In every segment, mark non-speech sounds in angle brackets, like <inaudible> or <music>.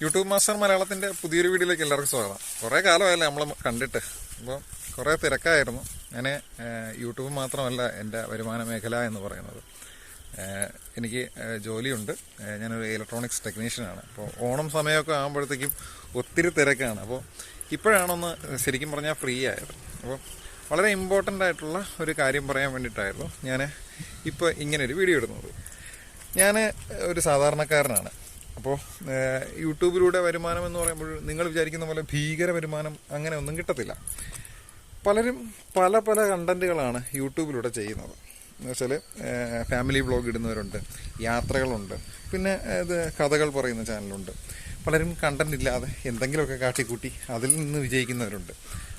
YouTube master മലയാളത്തിന്റെ പുതിയൊരു വീഡിയോയിലേക്ക് എല്ലാവർക്കും സ്വാഗതം. കുറേ കാലമായല്ലേ നമ്മൾ കണ്ടിട്ട്. അപ്പോൾ കുറേ തിരക്കായിരുന്നു. ഞാൻ യൂട്യൂബ് മാത്രമല്ല എന്റെ വരുമാന മേഖല എന്ന് പറയുന്നത്. എനിക്ക് ജോലിയുണ്ട്. ഞാനൊരു ഇലക്ട്രോണിക്സ് ടെക്നീഷ്യനാണ് അപ്പോൾ ഓണം സമയമൊക്കെ ആകുമ്പോഴത്തേക്കും ഒത്തിരി തിരക്കാണ്. അപ്പോൾ ഇപ്പോഴാണൊന്ന് ശരിക്കും പറഞ്ഞാൽ ഫ്രീ ആയത്. അപ്പോൾ വളരെ ഇമ്പോർട്ടന്റ് ആയിട്ടുള്ള ഒരു കാര്യം പറയാൻ വേണ്ടിയിട്ടായിരുന്നു ഞാൻ ഇപ്പോൾ ഇങ്ങനൊരു വീഡിയോ ഇടുന്നത്. ഞാൻ ഒരു സാധാരണക്കാരനാണ്. അപ്പോൾ യൂട്യൂബിലൂടെ വരുമാനം എന്ന് പറയുമ്പോൾ നിങ്ങൾ വിചാരിക്കുന്ന പോലെ ഭീകര വരുമാനം അങ്ങനെ ഒന്നും കിട്ടത്തില്ല. പലരും പല പല കണ്ടന്റുകളാണ് യൂട്യൂബിലൂടെ ചെയ്യുന്നത്. എന്ന് വെച്ചാൽ ഫാമിലി വ്ളോഗ് ഇടുന്നവരുണ്ട് യാത്രകളുണ്ട് പിന്നെ ഇത് കഥകൾ പറയുന്ന ചാനലുണ്ട്. പലരും കണ്ടന്റ് ഇല്ലാതെ എന്തെങ്കിലുമൊക്കെ കാട്ടിക്കൂട്ടി അതിൽ നിന്ന് വിജയിക്കുന്നവരുണ്ട്.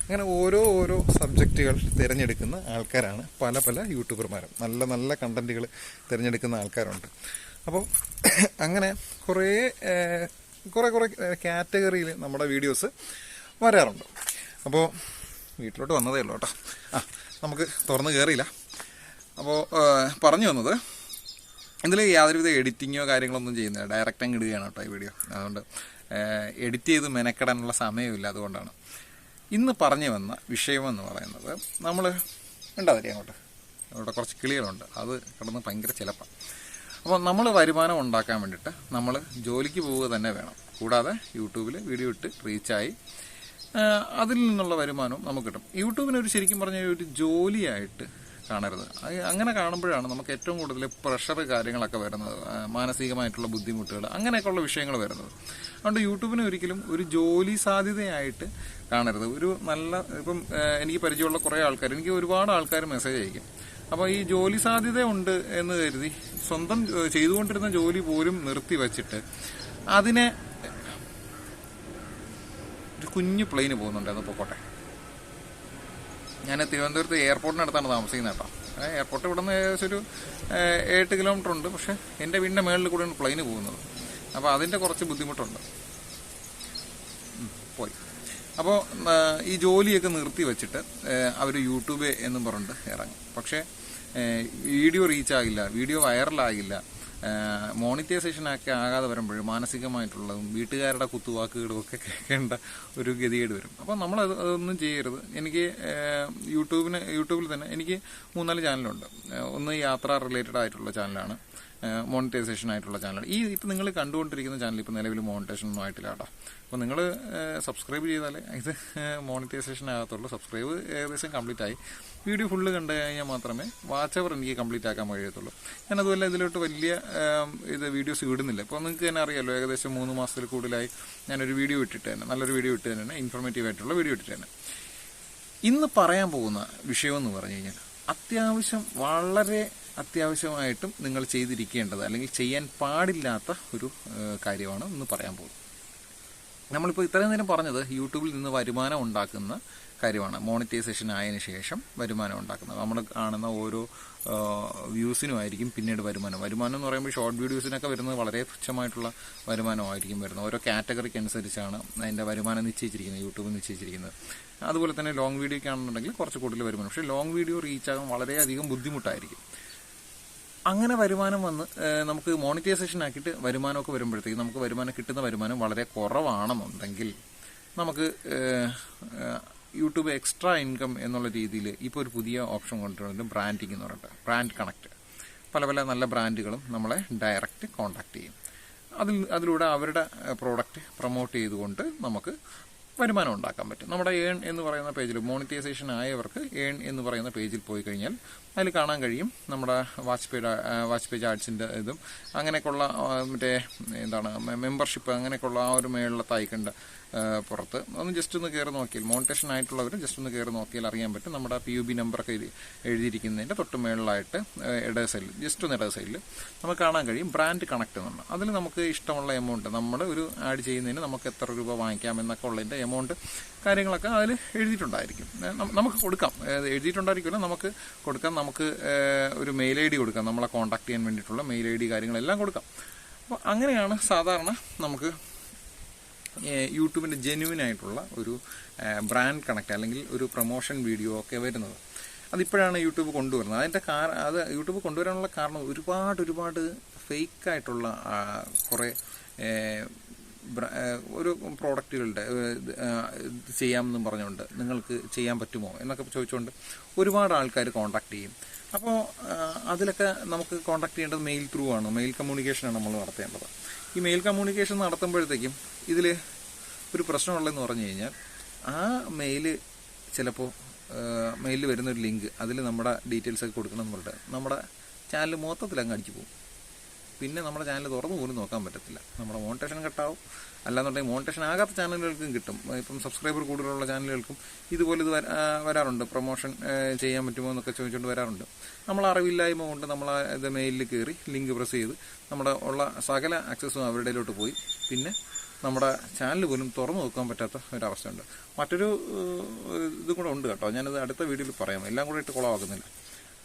അങ്ങനെ ഓരോ ഓരോ സബ്ജക്റ്റുകൾ തിരഞ്ഞെടുക്കുന്ന ആൾക്കാരാണ് പല പല യൂട്യൂബർമാരും. നല്ല നല്ല കണ്ടന്റുകൾ തിരഞ്ഞെടുക്കുന്ന ആൾക്കാരുണ്ട്. അപ്പോൾ <coughs> അങ്ങനെ കുറേ കുറേ കുറേ കാറ്റഗറിയിൽ നമ്മുടെ വീഡിയോസ് വരാറുണ്ട്. അപ്പോൾ വീട്ടിലോട്ട് വന്നതേ ഉള്ളൂ കേട്ടോ. ആ നമുക്ക് തുറന്ന് കയറിയില്ല അപ്പോൾ പറഞ്ഞു വന്നത് ഇതിൽ യാതൊരുവിധ എഡിറ്റിങ്ങോ കാര്യങ്ങളൊന്നും ചെയ്യുന്നില്ല. ഡയറക്റ്റ് അങ്ങ് ഇടുകയാണ് കേട്ടോ ഈ വീഡിയോ. അതുകൊണ്ട് എഡിറ്റ് ചെയ്ത് മെനക്കെടാനുള്ള സമയമില്ല അതുകൊണ്ടാണ്. ഇന്ന് പറഞ്ഞു വന്ന വിഷയമെന്ന് പറയുന്നത് നമ്മൾ ഉണ്ടാവില്ലേ അങ്ങോട്ട്? അവിടെ കുറച്ച് കിളികളുണ്ട്. അത് കിടന്ന് ഭയങ്കര ചിലപ്പാണ് അപ്പോൾ നമ്മൾ വരുമാനം ഉണ്ടാക്കാൻ വേണ്ടിയിട്ട് നമ്മൾ ജോലിക്ക് പോവുക തന്നെ വേണം. കൂടാതെ യൂട്യൂബിൽ വീഡിയോ ഇട്ട് റീച്ചായി അതിൽ നിന്നുള്ള വരുമാനവും നമുക്ക് കിട്ടും. യൂട്യൂബിന് ഒരു ശരിക്കും പറഞ്ഞ ഒരു ജോലിയായിട്ട് കാണരുത്. അങ്ങനെ കാണുമ്പോഴാണ് നമുക്ക് ഏറ്റവും കൂടുതൽ പ്രഷർ കാര്യങ്ങളൊക്കെ വരുന്നത് മാനസികമായിട്ടുള്ള ബുദ്ധിമുട്ടുകൾ അങ്ങനെയൊക്കെയുള്ള വിഷയങ്ങൾ വരുന്നത്. അതുകൊണ്ട് യൂട്യൂബിനെ ഒരിക്കലും ഒരു ജോലി സാധ്യതയായിട്ട് കാണരുത്. ഒരു നല്ല ഇപ്പം എനിക്ക് പരിചയമുള്ള കുറേ ആൾക്കാർ എനിക്ക് ഒരുപാട് ആൾക്കാർ മെസ്സേജ് അയക്കും. അപ്പോൾ ഈ ജോലി സാധ്യത ഉണ്ട് എന്ന് കരുതി സ്വന്തം ചെയ്തുകൊണ്ടിരുന്ന ജോലി പോലും നിർത്തി വച്ചിട്ട് അതിനെ ഒരു കുഞ്ഞു പ്ലെയിന് പോകുന്നുണ്ട് അത് പൊക്കോട്ടെ ഞാൻ തിരുവനന്തപുരത്ത് എയർപോർട്ടിനടുത്താണ് താമസിക്കുന്നത് കേട്ടോ. എയർപോർട്ട് ഇവിടെ നിന്ന് ഏകദേശം ഒരു എട്ട് കിലോമീറ്റർ ഉണ്ട്. പക്ഷേ എന്റെ വീടിന്റെ മേളിൽ കൂടെയാണ് പ്ലെയിന് പോകുന്നത്. അപ്പോൾ അതിന്റെ കുറച്ച് ബുദ്ധിമുട്ടുണ്ട്. പോയി. അപ്പോൾ ഈ ജോലിയൊക്കെ നിർത്തി വെച്ചിട്ട് അവർ യൂട്യൂബ് എന്നും പറഞ്ഞിട്ട് ഇറങ്ങും. പക്ഷേ വീഡിയോ റീച്ച് ആകില്ല വീഡിയോ വൈറലാകില്ല. മോണിറ്റൈസേഷൻ ഒക്കെ ആകാതെ വരുമ്പോൾ മാനസികമായിട്ടുള്ളതും വീട്ടുകാരുടെ കുത്തുവാക്കുകളും ഒക്കെ കേൾക്കേണ്ട ഒരു ഗതികേട് വരും. അപ്പോൾ നമ്മൾ അത് അതൊന്നും ചെയ്യരുത്. എനിക്ക് യൂട്യൂബിന് യൂട്യൂബിൽ തന്നെ എനിക്ക് മൂന്നാൽ ചാനലുണ്ട്. ഒന്ന് യാത്ര റിലേറ്റഡ് ആയിട്ടുള്ള ചാനലാണ്. മോണിറ്റൈസേഷൻ ആയിട്ടുള്ള ചാനൽ ഈ ഇപ്പം നിങ്ങൾ കണ്ടുകൊണ്ടിരിക്കുന്ന ചാനൽ ഇപ്പം നിലവിൽ മോണിറ്റൈസേഷൻ ഒന്നും ആയിട്ടില്ല കേട്ടോ. അപ്പോൾ നിങ്ങൾ സബ്സ്ക്രൈബ് ചെയ്താലേ ഇത് മോണിറ്റൈസേഷൻ ആകത്തുള്ളൂ. സബ്സ്ക്രൈബ് ഏകദേശം കംപ്ലീറ്റ് ആയി. വീഡിയോ ഫുള്ള് കണ്ടു കഴിഞ്ഞാൽ മാത്രമേ വാച്ച് അവർ എനിക്ക് കംപ്ലീറ്റ് ആക്കാൻ കഴിയത്തുള്ളൂ. ഞാൻ അതുപോലെ ഇതിലോട്ട് വലിയ ഇത് വീഡിയോസ് ഇടുന്നില്ല. ഇപ്പോൾ നിങ്ങൾക്ക് തന്നെ അറിയാമല്ലോ ഏകദേശം മൂന്ന് മാസത്തിൽ കൂടുതലായി ഞാനൊരു വീഡിയോ ഇട്ടിട്ട് തന്നെ നല്ലൊരു വീഡിയോ ഇട്ട് തന്നെ ഇൻഫോർമേറ്റീവ് ആയിട്ടുള്ള വീഡിയോ ഇട്ടിട്ട് തന്നെ. ഇന്ന് പറയാൻ പോകുന്ന വിഷയം എന്ന് പറഞ്ഞു കഴിഞ്ഞാൽ അത്യാവശ്യം വളരെ അത്യാവശ്യമായിട്ടും നിങ്ങൾ ചെയ്തിരിക്കേണ്ടത് അല്ലെങ്കിൽ ചെയ്യാൻ പാടില്ലാത്ത ഒരു കാര്യമാണ് എന്ന് പറയാൻ പോകുന്നത്. നമ്മളിപ്പോൾ ഇത്രയും നേരം പറഞ്ഞത് യൂട്യൂബിൽ നിന്ന് വരുമാനം ഉണ്ടാക്കുന്ന കാര്യമാണ്. മോണിറ്റൈസേഷൻ ആയതിനു ശേഷം വരുമാനം ഉണ്ടാക്കുന്നത്. നമ്മൾ കാണുന്ന ഓരോ വ്യൂസിനും ആയിരിക്കും പിന്നീട് വരുമാനം. വരുമാനം എന്ന് പറയുമ്പോൾ ഷോർട്ട് വീഡിയോസിനൊക്കെ വരുന്നത് വളരെ തുച്ഛമായിട്ടുള്ള വരുമാനമായിരിക്കും വരുന്നത്. ഓരോ കാറ്റഗറിക്ക് അനുസരിച്ചാണ് അതിന്റെ വരുമാനം നിശ്ചയിച്ചിരിക്കുന്നത് യൂട്യൂബ് നിശ്ചയിച്ചിരിക്കുന്നത്. അതുപോലെ തന്നെ ലോങ് വീഡിയോ ആണെന്നുണ്ടെങ്കിൽ കുറച്ച് കൂടുതൽ വരുമാനം. പക്ഷേ ലോങ് വീഡിയോ റീച്ച് ആകാൻ വളരെയധികം ബുദ്ധിമുട്ടായിരിക്കും. അങ്ങനെ വരുമാനം വന്ന് നമുക്ക് മോണിറ്റൈസേഷൻ ആക്കിയിട്ട് വരുമാനമൊക്കെ വരുമ്പോഴത്തേക്ക് നമുക്ക് വരുമാനം കിട്ടുന്ന വരുമാനം വളരെ കുറവാണെന്നുണ്ടെങ്കിൽ നമുക്ക് യൂട്യൂബ് എക്സ്ട്രാ ഇൻകം എന്നുള്ള രീതിയിൽ ഇപ്പോൾ ഒരു പുതിയ ഓപ്ഷൻ കൊണ്ടുവരുന്നത് ബ്രാൻഡിങ് എന്ന് പറഞ്ഞിട്ട് ബ്രാൻഡ് കണക്ട് പല പല നല്ല ബ്രാൻഡുകളും നമ്മളെ ഡയറക്റ്റ് കോണ്ടാക്ട് ചെയ്യും. അതിൽ അതിലൂടെ അവരുടെ പ്രോഡക്റ്റ് പ്രൊമോട്ട് ചെയ്തുകൊണ്ട് നമുക്ക് വരുമാനം ഉണ്ടാക്കാൻ പറ്റും. നമ്മുടെ ഏൺ എന്ന് പറയുന്ന പേജിൽ മോണിറ്റൈസേഷൻ ആയവർക്ക് ഏൺ എന്ന് പറയുന്ന പേജിൽ പോയി കഴിഞ്ഞാൽ അതിൽ കാണാൻ കഴിയും നമ്മുടെ വാച്ച് വാജ്പേയി ആർട്സിന്റെ ഇതും. അങ്ങനെയൊക്കെയുള്ള മറ്റേ എന്താണ് മെമ്പർഷിപ്പ് അങ്ങനെയൊക്കെയുള്ള ആ ഒരു മേളിലത്തെ ഐക്കണ്ട പുറത്ത്. ഒന്ന് ജസ്റ്റ് ഒന്ന് കയറി നോക്കിയാൽ മോണിറ്റേഷൻ ആയിട്ടുള്ളവർ ജസ്റ്റ് ഒന്ന് കയറി നോക്കിയാൽ അറിയാൻ പറ്റും. നമ്മുടെ പി യു ബി നമ്പറൊക്കെ എഴുതി എഴുതിയിരിക്കുന്നതിന്റെ തൊട്ട് മേളിലായിട്ട് ഇട സൈഡിൽ ജസ്റ്റ് ഒന്ന് ഇട സൈഡിൽ നമുക്ക് കാണാൻ കഴിയും. ബ്രാൻഡ് കണക്ട് എന്നുണ്ട് അതിൽ നമുക്ക് ഇഷ്ടമുള്ള എമൗണ്ട് നമ്മൾ ഒരു ആഡ് ചെയ്യുന്നതിന് നമുക്ക് എത്ര രൂപ വാങ്ങിക്കാം എന്നൊക്കെ ഉള്ളതിന്റെ എമൗണ്ട് കാര്യങ്ങളൊക്കെ അതിൽ എഴുതിയിട്ടുണ്ടായിരിക്കും. നമുക്ക് കൊടുക്കാം. എഴുതിയിട്ടുണ്ടായിരിക്കുമല്ലോ നമുക്ക് കൊടുക്കാം. നമുക്ക് ഒരു മെയിൽ ഐ ഡി കൊടുക്കാം. നമ്മളെ കോൺടാക്ട് ചെയ്യാൻ വേണ്ടിയിട്ടുള്ള മെയിൽ ഐ ഡി കാര്യങ്ങളെല്ലാം കൊടുക്കാം. അപ്പോൾ അങ്ങനെയാണ് സാധാരണ നമുക്ക് യൂട്യൂബിന്റെ ജെന്യുവിൻ ആയിട്ടുള്ള ഒരു ബ്രാൻഡ് കണക്ട് അല്ലെങ്കിൽ ഒരു പ്രൊമോഷൻ വീഡിയോ ഒക്കെ വരുന്നത്. അതിപ്പോഴാണ് യൂട്യൂബ് കൊണ്ടുവരുന്നത്. അതിന്റെ കാരണം അത് യൂട്യൂബ് കൊണ്ടുവരാനുള്ള കാരണം ഒരുപാട് ഒരുപാട് ഫേക്കായിട്ടുള്ള കുറേ ഒരു പ്രോഡക്റ്റുകളുടെ ചെയ്യാമെന്നും പറഞ്ഞുകൊണ്ട് നിങ്ങൾക്ക് ചെയ്യാൻ പറ്റുമോ എന്നൊക്കെ ചോദിച്ചുകൊണ്ട് ഒരുപാട് ആൾക്കാർ കോൺടാക്ട് ചെയ്യും. അപ്പോൾ അതിലൊക്കെ നമുക്ക് കോൺടാക്ട് ചെയ്യേണ്ടത് മെയിൽ ത്രൂ ആണ്. മെയിൽ കമ്മ്യൂണിക്കേഷനാണ് നമ്മൾ നടത്തേണ്ടത്. ഈ മെയിൽ കമ്മ്യൂണിക്കേഷൻ നടത്തുമ്പോഴത്തേക്കും ഇതിൽ ഒരു പ്രശ്നമുള്ളതെന്ന് പറഞ്ഞു കഴിഞ്ഞാൽ ആ മെയിൽ ചിലപ്പോൾ മെയിലിൽ വരുന്ന ഒരു ലിങ്ക് അതിൽ നമ്മുടെ ഡീറ്റെയിൽസ് ഒക്കെ കൊടുക്കണം എന്ന് നമ്മുടെ ചാനൽ മൊത്തത്തിൽ അങ്ങ് അടിച്ചു പോകും. പിന്നെ നമ്മുടെ ചാനൽ തുറന്നു പോലും നോക്കാൻ പറ്റത്തില്ല. നമ്മുടെ മോണിറ്റേഷൻ കട്ടാവും. അല്ലാന്നുണ്ടെങ്കിൽ മോണിറ്റേഷൻ ആകാത്ത ചാനലുകൾക്കും കിട്ടും. ഇപ്പം സബ്സ്ക്രൈബർ കൂടുതലുള്ള ചാനലുകൾക്കും ഇതുപോലെ ഇത് വരാറുണ്ട്. പ്രൊമോഷൻ ചെയ്യാൻ പറ്റുമോ എന്നൊക്കെ ചോദിച്ചുകൊണ്ട് വരാറുണ്ട്. നമ്മൾ അറിവില്ലായ്മ കൊണ്ട് നമ്മൾ ഇത് മെയിലിൽ കയറി ലിങ്ക് പ്രസ് ചെയ്ത് നമ്മുടെ ഉള്ള സകല ആക്സസും അവരുടെയിലോട്ട് പോയി. പിന്നെ നമ്മുടെ ചാനൽ പോലും തുറന്നു നോക്കാൻ പറ്റാത്ത ഒരവസ്ഥയുണ്ട്. മറ്റൊരു ഇതും കൂടെ ഉണ്ട് കേട്ടോ. ഞാനത് അടുത്ത വീഡിയോയിൽ പറയാം. എല്ലാം കൂടെ ഇട്ട് കുളമാക്കുന്നില്ല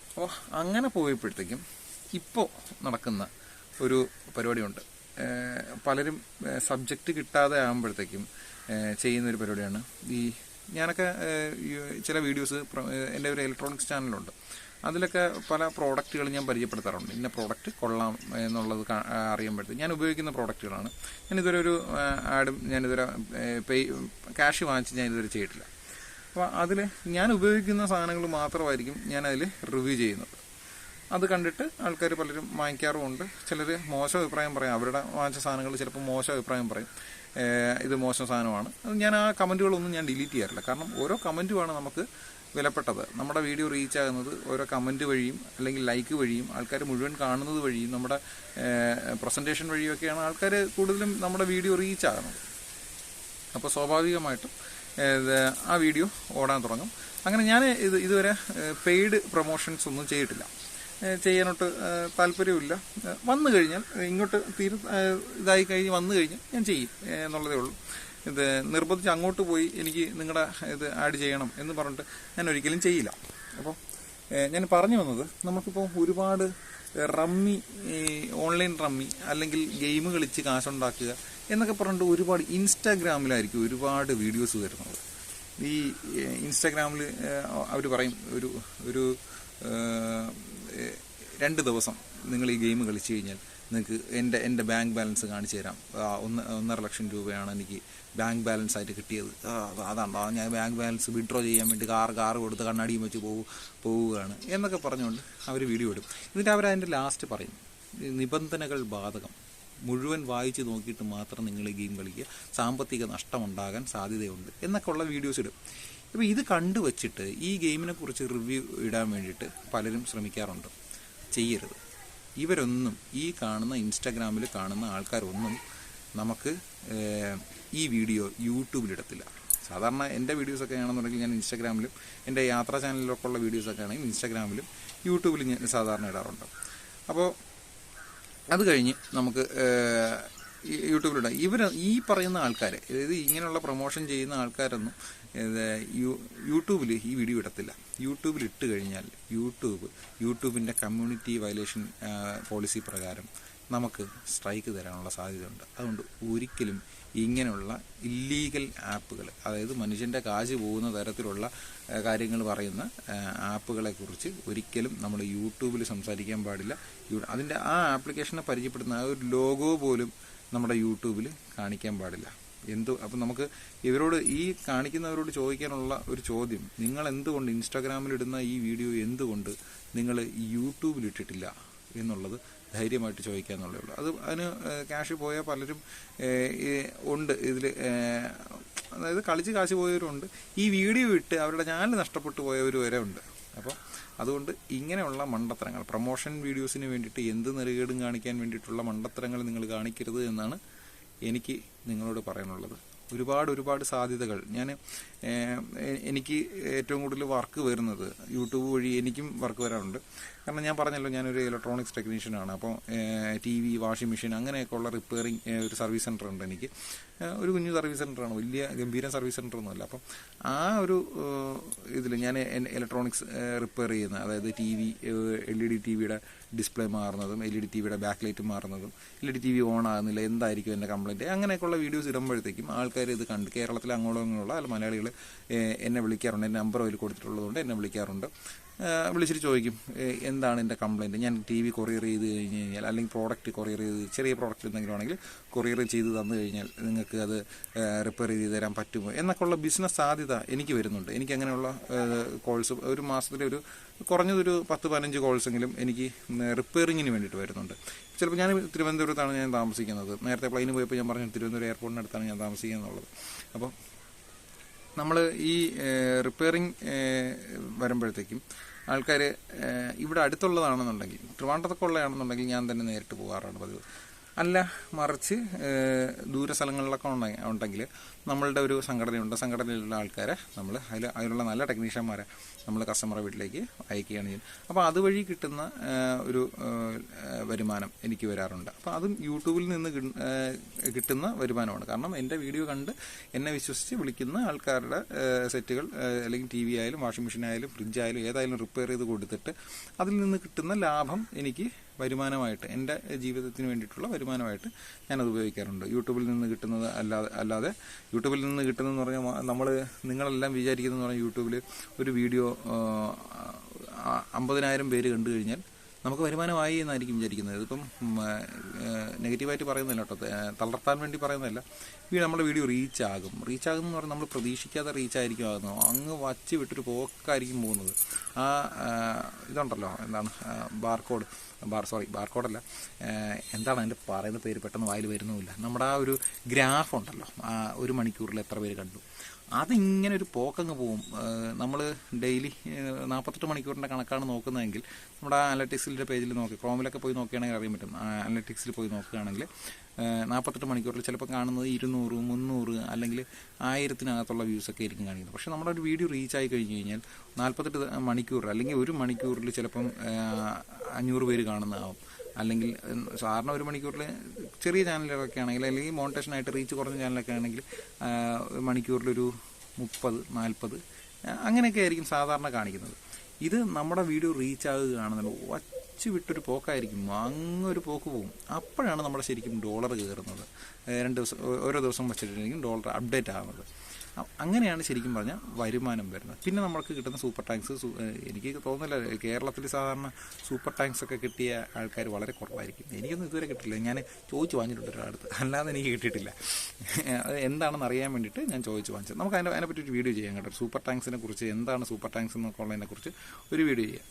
അപ്പോൾ അങ്ങനെ പോയപ്പോഴത്തേക്കും ഇപ്പോൾ നടക്കുന്ന ഒരു പരിപാടിയുണ്ട്. പലരും സബ്ജക്റ്റ് കിട്ടാതെ ആകുമ്പോഴത്തേക്കും ചെയ്യുന്നൊരു പരിപാടിയാണ്. ഈ ഞാനൊക്കെ ചില വീഡിയോസ് എന്റെ ഒരു ഇലക്ട്രോണിക്സ് ചാനലുണ്ട് അതിലൊക്കെ പല പ്രോഡക്റ്റുകൾ ഞാൻ പരിചയപ്പെടുത്താറുണ്ട്. ഇന്ന പ്രോഡക്റ്റ് കൊള്ളാം എന്നുള്ളത് അറിയുമ്പോഴത്തേക്ക് ഞാൻ ഉപയോഗിക്കുന്ന പ്രോഡക്റ്റുകളാണ് ഞാൻ ഇതുവരെ ഒരു ആഡും ഞാനിതുവരെ പേ ക്യാഷ് വാങ്ങിച്ച് ഞാൻ ഇതുവരെ ചെയ്തിട്ടില്ല. അപ്പോൾ അതിൽ ഞാൻ ഉപയോഗിക്കുന്ന സാധനങ്ങൾ മാത്രമായിരിക്കും ഞാൻ അതിൽ റിവ്യൂ ചെയ്യുന്നത്. അത് കണ്ടിട്ട് ആൾക്കാർ പലരും വാങ്ങിക്കാറുമുണ്ട്. ചിലർ മോശം അഭിപ്രായം പറയും. അവരുടെ വാങ്ങിച്ച സാധനങ്ങൾ ചിലപ്പോൾ മോശം അഭിപ്രായം പറയും. ഇത് മോശം സാധനമാണ്. ഞാൻ ആ കമന്റുകളൊന്നും ഞാൻ ഡിലീറ്റ് ചെയ്യാറില്ല. കാരണം ഓരോ കമന്റുമാണ് നമുക്ക് വിലപ്പെട്ടത്. നമ്മുടെ വീഡിയോ റീച്ച് ആകുന്നത് ഓരോ കമന്റ് വഴിയും അല്ലെങ്കിൽ ലൈക്ക് വഴിയും ആൾക്കാർ മുഴുവൻ കാണുന്നത് വഴിയും നമ്മുടെ പ്രസന്റേഷൻ വഴിയൊക്കെയാണ് ആൾക്കാർ കൂടുതലും നമ്മുടെ വീഡിയോ റീച്ച് ആകുന്നത്. അപ്പോൾ സ്വാഭാവികമായിട്ടും ആ വീഡിയോ ഓടാൻ തുടങ്ങും. അങ്ങനെ ഞാൻ ഇത് ഇതുവരെ പെയ്ഡ് പ്രൊമോഷൻസ് ഒന്നും ചെയ്തിട്ടില്ല. ചെയ്യാനോട്ട് താല്പര്യമില്ല വന്നു കഴിഞ്ഞാൽ ഇങ്ങോട്ട് തീരെ ഇതായി കഴിഞ്ഞ് വന്നു കഴിഞ്ഞാൽ ഞാൻ ചെയ്യും എന്നുള്ളതേ ഉള്ളൂ. ഇത് നിർബന്ധിച്ച് അങ്ങോട്ട് പോയി എനിക്ക് നിങ്ങളുടെ ഇത് ആഡ് ചെയ്യണം എന്ന് പറഞ്ഞിട്ട് ഞാൻ ഒരിക്കലും ചെയ്യില്ല. അപ്പോൾ ഞാൻ പറഞ്ഞു വന്നത് നമുക്കിപ്പോൾ ഒരുപാട് റമ്മി ഓൺലൈൻ റമ്മി അല്ലെങ്കിൽ ഗെയിം കളിച്ച് കാശുണ്ടാക്കുക എന്നൊക്കെ പറഞ്ഞിട്ട് ഒരുപാട് ഇൻസ്റ്റാഗ്രാമിലായിരിക്കും ഒരുപാട് വീഡിയോസ് വരുന്നത്. ഈ ഇൻസ്റ്റാഗ്രാമിൽ അവർ പറയും ഒരു ഒരു രണ്ട് ദിവസം നിങ്ങൾ ഈ ഗെയിം കളിച്ചു കഴിഞ്ഞാൽ നിങ്ങൾക്ക് എന്റെ എന്റെ ബാങ്ക് ബാലൻസ് കാണിച്ചു തരാം. ഒന്ന് ഒന്നര ലക്ഷം രൂപയാണ് എനിക്ക് ബാങ്ക് ബാലൻസ് ആയിട്ട് കിട്ടിയത്. അതാണ് ഞാൻ ബാങ്ക് ബാലൻസ് വിഡ്രോ ചെയ്യാൻ വേണ്ടി കാർ കാർ കൊടുത്ത് കണ്ണാടിയും വെച്ച് പോകും പോവുകയാണ് എന്നൊക്കെ പറഞ്ഞുകൊണ്ട് അവർ വീഡിയോ ഇടും. എന്നിട്ട് അവരതിന്റെ ലാസ്റ്റ് പറയും നിബന്ധനകൾ ബാധകം. മുഴുവൻ വായിച്ച് നോക്കിയിട്ട് മാത്രം നിങ്ങൾ ഈ ഗെയിം കളിക്കുക. സാമ്പത്തിക നഷ്ടമുണ്ടാകാൻ സാധ്യതയുണ്ട് എന്നൊക്കെയുള്ള വീഡിയോസ് ഇടും. അപ്പോൾ ഇത് കണ്ടുവച്ചിട്ട് ഈ ഗെയിമിനെ കുറിച്ച് റിവ്യൂ ഇടാൻ വേണ്ടിയിട്ട് പലരും ശ്രമിക്കാറുണ്ട്. ചെയ്യരുത്. ഇവരൊന്നും ഈ കാണുന്ന ഇൻസ്റ്റാഗ്രാമിൽ കാണുന്ന ആൾക്കാരൊന്നും നമുക്ക് ഈ വീഡിയോ യൂട്യൂബിലിടത്തില്ല. സാധാരണ എന്റെ വീഡിയോസൊക്കെ ആണെന്നുണ്ടെങ്കിൽ ഞാൻ ഇൻസ്റ്റാഗ്രാമിലും എന്റെ യാത്രാ ചാനലിലൊക്കെ ഉള്ള വീഡിയോസൊക്കെ ആണെങ്കിൽ ഇൻസ്റ്റാഗ്രാമിലും യൂട്യൂബിലും ഞാൻ സാധാരണ ഇടാറുണ്ട്. അപ്പോൾ അത് കഴിഞ്ഞ് നമുക്ക് ഈ ഇവർ ഈ പറയുന്ന ആൾക്കാർ അതായത് ഇങ്ങനെയുള്ള പ്രൊമോഷൻ ചെയ്യുന്ന ആൾക്കാരൊന്നും യൂട്യൂബിൽ ഈ വീഡിയോ ഇടത്തില്ല. യൂട്യൂബിൽ ഇട്ട് കഴിഞ്ഞാൽ യൂട്യൂബ് യൂട്യൂബിന്റെ കമ്മ്യൂണിറ്റി വയലേഷൻ പോളിസി പ്രകാരം നമുക്ക് സ്ട്രൈക്ക് തരാനുള്ള സാധ്യത ഉണ്ട് അതുകൊണ്ട് ഒരിക്കലും ഇങ്ങനെയുള്ള ഇല്ലീഗൽ ആപ്പുകൾ അതായത് മനുഷ്യന്റെ കാശ് പോകുന്ന തരത്തിലുള്ള കാര്യങ്ങൾ പറയുന്ന ആപ്പുകളെ കുറിച്ച് ഒരിക്കലും നമ്മൾ യൂട്യൂബിൽ സംസാരിക്കാൻ പാടില്ല. അതിന്റെ ആ ആപ്ലിക്കേഷനെ പരിചയപ്പെടുന്ന ആ ഒരു ലോഗോ പോലും നമ്മുടെ യൂട്യൂബിൽ കാണിക്കാൻ പാടില്ല. എന്തു അപ്പം നമുക്ക് ഇവരോട് ഈ കാണിക്കുന്നവരോട് ചോദിക്കാനുള്ള ഒരു ചോദ്യം. നിങ്ങൾ എന്തുകൊണ്ട് ഇൻസ്റ്റാഗ്രാമിൽ ഇടുന്ന ഈ വീഡിയോ എന്തുകൊണ്ട് നിങ്ങൾ യൂട്യൂബിൽ ഇട്ടിട്ടില്ല എന്നുള്ളത് ധൈര്യമായിട്ട് ചോദിക്കുക എന്നുള്ളേ ഉള്ളൂ. അത് അതിന് ക്യാഷ് പോയ പലരും ഉണ്ട്. ഇതിൽ അതായത് കളിച്ച് കാശ് പോയവരുണ്ട്. ഈ വീഡിയോ ഇട്ട് അവരുടെ ഞാൻ നഷ്ടപ്പെട്ടു പോയവർ വരെ ഉണ്ട്. അപ്പോൾ അതുകൊണ്ട് ഇങ്ങനെയുള്ള മണ്ടത്തരങ്ങൾ പ്രൊമോഷൻ വീഡിയോസിന് വേണ്ടിയിട്ട് എന്ത് നെറുകേടും കാണിക്കാൻ വേണ്ടിയിട്ടുള്ള മണ്ടത്തരങ്ങൾ നിങ്ങൾ കാണിക്കരുത് എന്നാണ് എനിക്ക് നിങ്ങളോട് പറയാനുള്ളത്. ഒരുപാട് ഒരുപാട് സാധ്യതകൾ. ഞാൻ എനിക്ക് ഏറ്റവും കൂടുതൽ വർക്ക് വരുന്നത് യൂട്യൂബ് വഴി എനിക്കും വർക്ക് വരാറുണ്ട്. കാരണം ഞാൻ പറഞ്ഞല്ലോ ഞാനൊരു ഇലക്ട്രോണിക്സ് ടെക്നീഷ്യനാണ് അപ്പോൾ ടി വി വാഷിംഗ് മെഷീൻ അങ്ങനെയൊക്കെ ഉള്ള റിപ്പയറിങ് ഒരു സർവീസ് സെന്റർ ഉണ്ട് എനിക്ക്. ഒരു കുഞ്ഞു സർവീസ് സെന്ററാണ് വലിയ ഗംഭീര സർവീസ് സെന്റർ ഒന്നുമല്ല. അപ്പം ആ ഒരു ഇതിൽ ഞാൻ ഇലക്ട്രോണിക്സ് റിപ്പയർ ചെയ്യുന്ന അതായത് T V L E D T വിയുടെ ഡിസ്പ്ലേ മാറുന്നതും എൽ ഇ ഡി ടി വിയുടെ ബാക്ക് ലൈറ്റ് മാറുന്നതും L E D T V on ആകുന്നില്ല എന്തായിരിക്കും എന്റെ കംപ്ലയിന്റ് അങ്ങനെയൊക്കെയുള്ള വീഡിയോസ് ഇടുമ്പോഴത്തേക്കും ആൾക്കാർ ഇത് കണ്ട് കേരളത്തിലെ അങ്ങോളം ഇങ്ങോട്ടുള്ള അല്ല മലയാളികൾ എന്നെ വിളിക്കാറുണ്ട്. എന്റെ നമ്പർ അതിൽ കൊടുത്തിട്ടുള്ളതുകൊണ്ട് എന്നെ വിളിക്കാറുണ്ട്. വിളിച്ചിട്ട് ചോദിക്കും എന്താണ് എന്റെ കംപ്ലയിന്റ് ഞാൻ ടി വി കൊറിയർ ചെയ്ത് കഴിഞ്ഞ് കഴിഞ്ഞാൽ അല്ലെങ്കിൽ പ്രോഡക്റ്റ് കൊറിയർ ചെയ്ത് ചെറിയ പ്രോഡക്റ്റ് എന്തെങ്കിലും ആണെങ്കിൽ കൊറിയർ ചെയ്ത് തന്നു കഴിഞ്ഞാൽ നിങ്ങൾക്ക് അത് റിപ്പയർ ചെയ്ത് തരാൻ പറ്റുമോ? എന്നൊക്കെയുള്ള ബിസിനസ് സാധ്യത എനിക്ക് വരുന്നുണ്ട്. എനിക്ക് അങ്ങനെയുള്ള കോൾസ് ഒരു മാസത്തിലെ ഒരു കുറഞ്ഞതൊരു പത്ത് പതിനഞ്ച് കോൾസെങ്കിലും എനിക്ക് റിപ്പയറിങ്ങിന് വേണ്ടിയിട്ട് വരുന്നുണ്ട്. ചിലപ്പോൾ ഞാൻ തിരുവനന്തപുരത്താണ് ഞാൻ താമസിക്കുന്നത്. നേരത്തെ പ്ലെയിന് പോയപ്പോൾ ഞാൻ പറഞ്ഞു തിരുവനന്തപുരം എയർപോർട്ടിനടുത്താണ് ഞാൻ താമസിക്കുന്നത് എന്നുള്ളത്. അപ്പോൾ നമ്മൾ ഈ റിപ്പയറിങ് വരുമ്പോഴത്തേക്കും ആൾക്കാർ ഇവിടെ അടുത്തുള്ളതാണെന്നുണ്ടെങ്കിൽ ട്രിവാൻഡ്രത്തൊക്കെ ഉള്ളതാണെന്നുണ്ടെങ്കിൽ ഞാൻ തന്നെ നേരിട്ട് പോകാറാണ് പതിവ്. അല്ല മറിച്ച് ദൂര സ്ഥലങ്ങളിലൊക്കെ ഉണ്ടെങ്കിൽ ഉണ്ടെങ്കിൽ നമ്മളുടെ ഒരു സംഘടനയുണ്ട്. സംഘടനയിലുള്ള ആൾക്കാരെ നമ്മൾ അതിൽ അതിലുള്ള നല്ല ടെക്നീഷ്യന്മാരെ നമ്മൾ കസ്റ്റമറെ വീട്ടിലേക്ക് അയക്കുകയാണ് ചെയ്യുന്നത്. അപ്പോൾ അതുവഴി കിട്ടുന്ന ഒരു വരുമാനം എനിക്ക് വരാറുണ്ട്. അപ്പോൾ അതും യൂട്യൂബിൽ നിന്ന് കിട്ടുന്ന- വരുമാനമാണ്. കാരണം എന്റെ വീഡിയോ കണ്ട് എന്നെ വിശ്വസിച്ച് വിളിക്കുന്ന ആൾക്കാരുടെ സെറ്റുകൾ അല്ലെങ്കിൽ ടി വി ആയാലും വാഷിംഗ് മെഷീൻ ആയാലും ഫ്രിഡ്ജ് ആയാലും ഏതായാലും റിപ്പയർ ചെയ്ത് കൊടുത്തിട്ട് അതിൽ നിന്ന് കിട്ടുന്ന ലാഭം എനിക്ക് വരുമാനമായിട്ട് എന്റെ ജീവിതത്തിന് വേണ്ടിയിട്ടുള്ള വരുമാനമായിട്ട് ഞാനത് ഉപയോഗിക്കാറുണ്ട്. യൂട്യൂബിൽ നിന്ന് കിട്ടുന്നത് അല്ലാതെ അല്ലാതെ യൂട്യൂബിൽ നിന്ന് കിട്ടുന്നതെന്ന് പറഞ്ഞാൽ നമ്മൾ നിങ്ങളെല്ലാം വിചാരിക്കുന്നതെന്ന് പറഞ്ഞാൽ യൂട്യൂബിൽ ഒരു വീഡിയോ അമ്പതിനായിരം പേര് കണ്ടു കഴിഞ്ഞാൽ നമുക്ക് വരുമാനമായി എന്നായിരിക്കും വിചാരിക്കുന്നത്. ഇതിപ്പം നെഗറ്റീവായിട്ട് പറയുന്നില്ല കേട്ടോ. തളർത്താൻ വേണ്ടി പറയുന്നതല്ല. നമ്മുടെ വീഡിയോ റീച്ച് ആകും റീച്ച് ആകും എന്ന് പറഞ്ഞാൽ നമ്മൾ പ്രതീക്ഷിക്കാതെ റീച്ച് ആയിരിക്കും ആകുന്നത്. അങ്ങ് വച്ച് വിട്ടൊരു പോക്കായിരിക്കും പോകുന്നത്. ആ ഇതുണ്ടല്ലോ എന്താണ് ബാർകോഡ്. Bar sorry ബാർകോഡല്ല. എന്താണ് അതിന്റെ പറയുന്ന പേര്? പെട്ടെന്ന് വായിൽ വരുന്നുമില്ല. നമ്മുടെ ആ ഒരു ഗ്രാഫ് ഉണ്ടല്ലോ. ഒരു മണിക്കൂറിൽ എത്ര പേര് കണ്ടു? അതിങ്ങനെ ഒരു പോക്കങ്ങ് പോവും. നമ്മൾ ഡെയിലി നാൽപ്പത്തെട്ട് മണിക്കൂറിന്റെ കണക്കാണ് നോക്കുന്നതെങ്കിൽ നമ്മുടെ അനലറ്റിക്സിന്റെ പേജിൽ നോക്കി ക്രോമിലൊക്കെ പോയി നോക്കുകയാണെങ്കിൽ അറിയാൻ പറ്റും. അനലറ്റിക്സിൽ പോയി നോക്കുകയാണെങ്കിൽ നാൽപ്പത്തെട്ട് മണിക്കൂറിൽ ചിലപ്പോൾ കാണുന്നത് ഇരുന്നൂറ് മുന്നൂറ് അല്ലെങ്കിൽ ആയിരത്തിനകത്തുള്ള വ്യൂസൊക്കെ ആയിരിക്കും കാണിക്കുന്നത്. പക്ഷേ നമ്മുടെ ഒരു വീഡിയോ റീച്ച് ആയി കഴിഞ്ഞ് കഴിഞ്ഞാൽ നാൽപ്പത്തെട്ട് മണിക്കൂർ അല്ലെങ്കിൽ ഒരു മണിക്കൂറിൽ ചിലപ്പം അഞ്ഞൂറ് പേര് കാണുന്നതാവും. അല്ലെങ്കിൽ സാധാരണ ഒരു മണിക്കൂറിൽ ചെറിയ ചാനലുകളൊക്കെ ആണെങ്കിൽ അല്ലെങ്കിൽ മോണിറ്റേഷനായിട്ട് റീച്ച് കുറഞ്ഞ ചാനലൊക്കെ ആണെങ്കിൽ മണിക്കൂറിലൊരു മുപ്പത് നാൽപ്പത് അങ്ങനെയൊക്കെ ആയിരിക്കും സാധാരണ കാണിക്കുന്നത്. ഇത് നമ്മുടെ വീഡിയോ റീച്ച് ആകുകയാണെന്നുണ്ട് വച്ച് വിട്ടൊരു പോക്കായിരിക്കും. അങ്ങൊരു പോക്ക് പോകും അപ്പോഴാണ് നമ്മുടെ ശരിക്കും ഡോളർ കയറുന്നത്. രണ്ട് ദിവസം ഓരോ ദിവസം വെച്ചിട്ടുണ്ടെങ്കിൽ ഡോളർ അപ്ഡേറ്റ് ആകുന്നത് അങ്ങനെയാണ് ശരിക്കും പറഞ്ഞാൽ വരുമാനം വരുന്നത്. പിന്നെ നമ്മൾക്ക് കിട്ടുന്ന സൂപ്പർ ടാങ്ക്സ് എനിക്ക് തോന്നുന്നില്ല കേരളത്തിൽ സാധാരണ സൂപ്പർ ടാങ്ക്സ് ഒക്കെ കിട്ടിയ ആൾക്കാർ വളരെ കുറവായിരിക്കും. എനിക്കൊന്നും ഇതുവരെ കിട്ടില്ല ഞാൻ ചോദിച്ചു വാങ്ങിയിട്ടുണ്ട് ഒരാളടുത്ത് അല്ലാതെ എനിക്ക് കിട്ടിയിട്ടില്ല. എന്താണെന്ന് അറിയാൻ വേണ്ടിയിട്ട് ഞാൻ ചോദിച്ചു വാങ്ങിച്ചത്. നമുക്ക് അതിനെ അതിനെപ്പറ്റി ഒരു വീഡിയോ ചെയ്യാം കേട്ടോ. സൂപ്പർ ടാങ്ക്സിനെ കുറിച്ച് എന്താണ് സൂപ്പർ ടാങ്ക്സ് എന്നൊക്കെ ഉള്ളതിനെ കുറിച്ച് ഒരു വീഡിയോ ചെയ്യാം.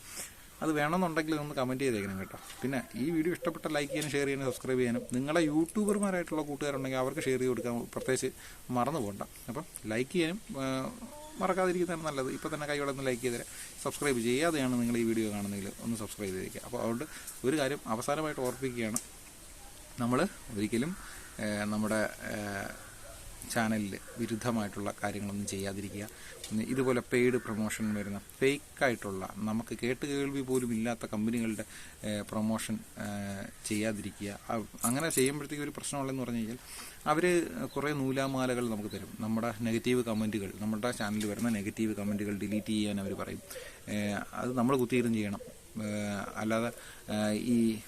അത് വേണമെന്നുണ്ടെങ്കിൽ ഒന്ന് കമന്റ് ചെയ്തേക്കണം കേട്ടോ. പിന്നെ ഈ വീഡിയോ ഇഷ്ടപ്പെട്ട ലൈക്ക് ചെയ്യാനും ഷെയർ ചെയ്യാനും സബ്സ്ക്രൈബ് ചെയ്യാനും നിങ്ങളെ യൂട്യൂബർമാരായിട്ടുള്ള കൂട്ടുകാരുണ്ടെങ്കിൽ അവർക്ക് ഷെയർ ചെയ്ത് കൊടുക്കാൻ പ്രത്യേകിച്ച് മറന്നു പോകണ്ട. അപ്പം ലൈക്ക് ചെയ്യാനും മറക്കാതിരിക്കുന്നതാണ് നല്ലത്. ഇപ്പോൾ തന്നെ കൈയോടെ ഒന്ന് ലൈക്ക് ചെയ്തേരെ. സബ്സ്ക്രൈബ് ചെയ്യാതെയാണ് നിങ്ങൾ ഈ വീഡിയോ കാണുന്നെങ്കിൽ ഒന്ന് സബ്സ്ക്രൈബ് ചെയ്തേക്കുക അപ്പോൾ അതുകൊണ്ട് ഒരു കാര്യം അവസാനമായിട്ട് ഓർപ്പിക്കുകയാണ്. നമ്മൾ ഒരിക്കലും നമ്മുടെ ചാനലിൽ വിരുദ്ധമായിട്ടുള്ള കാര്യങ്ങളൊന്നും ചെയ്യാതിരിക്കുക. ഇതുപോലെ പെയ്ഡ് പ്രൊമോഷൻ വരുന്ന ഫേക്കായിട്ടുള്ള നമുക്ക് കേട്ട് കേൾവി പോലും ഇല്ലാത്ത കമ്പനികളുടെ പ്രൊമോഷൻ ചെയ്യാതിരിക്കുക. അങ്ങനെ ചെയ്യുമ്പോഴത്തേക്ക് ഒരു പ്രശ്നമുള്ളതെന്ന് പറഞ്ഞു കഴിഞ്ഞാൽ അവർ കുറേ നൂലാമാലകൾ നമുക്ക് തരും. നമ്മുടെ നെഗറ്റീവ് കമന്റുകൾ നമ്മുടെ ചാനലിൽ വരുന്ന നെഗറ്റീവ് കമന്റുകൾ ഡിലീറ്റ് ചെയ്യാൻ അവർ പറയും. അത് നമ്മൾ കുത്തിയിരുന്ന് ചെയ്യണം. അല്ലാതെ ഈ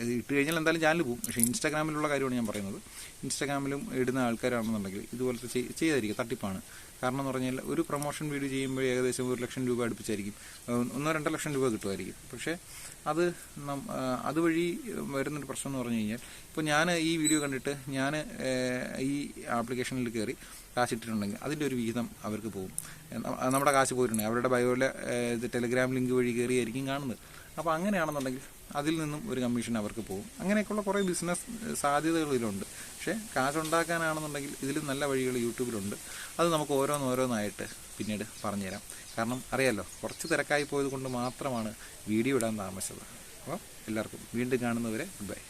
ഇട്ട് കഴിഞ്ഞാൽ എന്തായാലും ചാനൽ പോകും. പക്ഷേ ഇൻസ്റ്റാഗ്രാമിലുള്ള കാര്യമാണ് ഞാൻ പറയുന്നത്. ഇൻസ്റ്റാഗ്രാമിലും ഇടുന്ന ആൾക്കാരാണെന്നുണ്ടെങ്കിൽ ഇതുപോലത്തെ ചെയ്തായിരിക്കും തട്ടിപ്പാണ്. കാരണം എന്ന് പറഞ്ഞാൽ ഒരു പ്രൊമോഷൻ വീഡിയോ ചെയ്യുമ്പോൾ ഏകദേശം ഒരു ലക്ഷം രൂപ അടുപ്പിച്ചായിരിക്കും. ഒന്നോ രണ്ടോ ലക്ഷം രൂപ കിട്ടുമായിരിക്കും. പക്ഷേ അത് അതുവഴി വരുന്നൊരു പ്രശ്നം എന്ന് പറഞ്ഞു കഴിഞ്ഞാൽ ഇപ്പോൾ ഞാൻ ഈ വീഡിയോ കണ്ടിട്ട് ഞാൻ ഈ ആപ്ലിക്കേഷനിൽ കയറി കാശിട്ടിട്ടുണ്ടെങ്കിൽ അതിന്റെ ഒരു വിഹിതം അവർക്ക് പോകും. നമ്മുടെ കാശ് പോയിട്ടുണ്ടെങ്കിൽ അവരുടെ ബയോയിലെ ഇത് ടെലിഗ്രാം ലിങ്ക് വഴി കയറിയായിരിക്കും കാണുന്നത്. അപ്പോൾ അങ്ങനെയാണെന്നുണ്ടെങ്കിൽ അതിൽ നിന്നും ഒരു കമ്മീഷൻ അവർക്ക് പോകും. അങ്ങനെയൊക്കെയുള്ള കുറേ ബിസിനസ് സാധ്യതകൾ ഇതിലുണ്ട്. പക്ഷേ കാശുണ്ടാക്കാനാണെന്നുണ്ടെങ്കിൽ ഇതിലും നല്ല വഴികൾ യൂട്യൂബിലുണ്ട്. അത് നമുക്ക് ഓരോന്നോരോന്നായിട്ട് പിന്നീട് പറഞ്ഞുതരാം. കാരണം അറിയാലോ കുറച്ച് തിരക്കായി പോയത് കൊണ്ട് മാത്രമാണ് വീഡിയോ ഇടാൻ താമസിച്ചത്. അപ്പോൾ എല്ലാവർക്കും വീണ്ടും കാണുന്നവരെ ഗുഡ് ബൈ.